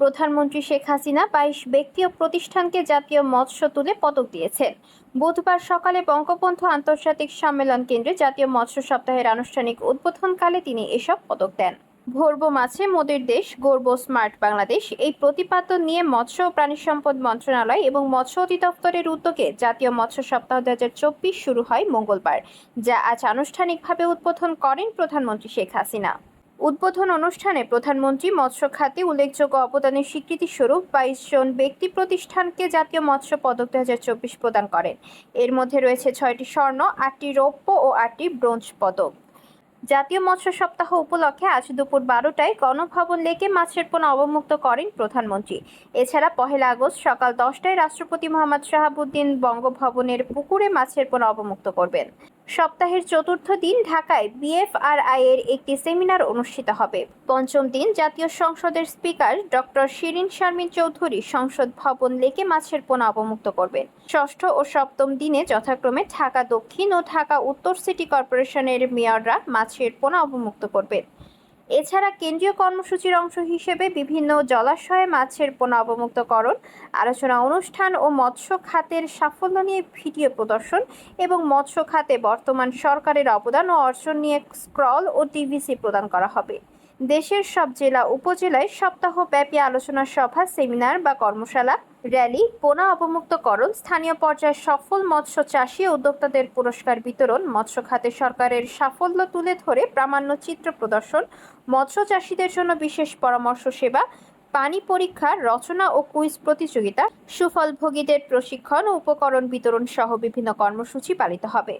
প্রধানমন্ত্রী শেখ হাসিনা বাইশ ব্যক্তি ও প্রতিষ্ঠানকে জাতীয় মৎস্য তুলে পদক দিয়েছেন। বুধবার সকালে বঙ্গবন্ধু আন্তর্জাতিক সম্মেলন কেন্দ্রে জাতীয় মৎস্য সপ্তাহের আনুষ্ঠানিক উদ্বোধনকালে তিনি এসব পদক দেন। ভরবো মাছে মোদের দেশ, গর্ব স্মার্ট বাংলাদেশ, এই প্রতিপাদন নিয়ে মৎস্য ও প্রাণী সম্পদ মন্ত্রণালয় এবং মৎস্য অধিদপ্তরের উদ্যোগে জাতীয় মৎস্য সপ্তাহ দু হাজার চব্বিশ শুরু হয় মঙ্গলবার, যা আজ আনুষ্ঠানিকভাবে উদ্বোধন করেন প্রধানমন্ত্রী শেখ হাসিনা। উদ্বোধন অনুষ্ঠানে প্রধানমন্ত্রী মৎস্য খাতে উল্লেখযোগ্য অবদানের স্বীকৃতি স্বরূপ বাইশ জন ব্যক্তি প্রতিষ্ঠানকে জাতীয় মৎস্য পদক দু হাজার চব্বিশ প্রদান করেন। এর মধ্যে রয়েছে ছয়টি স্বর্ণ, আটটি রৌপ্য ও আটটি ব্রোঞ্জ পদক। জাতীয় মৎস্য সপ্তাহ উপলক্ষে আজ দুপুর বারোটায় গণভবন লেকে মাছের পোনা অবমুক্ত করেন প্রধানমন্ত্রী। এছাড়া পহেলা আগস্ট সকাল দশটায় রাষ্ট্রপতি মোহাম্মদ শাহাবুদ্দিন বঙ্গভবনের পুকুরে মাছের পোনা অবমুক্ত করবেন। সপ্তাহের চতুর্থ দিন ঢাকায় বিএফআরআই এর একটি সেমিনার অনুষ্ঠিত হবে। পঞ্চম দিন জাতীয় সংসদের স্পিকার ডক্টর শিরিন শারমিন চৌধুরী সংসদ ভবন লেকে মাছের পোনা অবমুক্ত করবেন। ষষ্ঠ ও সপ্তম দিনে যথাক্রমে ঢাকা দক্ষিণ ও ঢাকা উত্তর সিটি কর্পোরেশনের মেয়ররা মাছের পোনা অবমুক্ত করবেন। এছাড়া কেন্দ্রীয় কর্মসূচির অংশ হিসেবে বিভিন্ন জলাশয়ে মাছের পোনা অবমুক্তকরণ, আলোচনা অনুষ্ঠান ও মৎস্য খাতের সাফল্য নিয়ে ভিডিও প্রদর্শন এবং মৎস্য খাতে বর্তমান সরকারের অবদান ও অর্জন নিয়ে স্ক্রল ও টিভিসি প্রদান করা হবে। দেশের সব জেলা উপজেলায় সপ্তাহব্যাপী আলোচনা সভা, সেমিনার বা কর্মশালা, র্যালি পোনা অবমুক্তকরণ, স্থানীয় পর্যায়ে সফল মৎস্য চাষী উদ্যোক্তাদের পুরস্কার বিতরণ, মৎস্য খাতে সরকারের সাফল্য তুলে ধরে প্রামাণ্য চিত্র প্রদর্শন, মৎস্য চাষীদের জন্য বিশেষ পরামর্শ সেবা, পানি পরীক্ষা, রচনা ও কুইজ প্রতিযোগিতা সুফলভোগীদের প্রশিক্ষণ ও উপকরণ বিতরণ সহ বিভিন্ন কর্মসূচি পালিত হবে।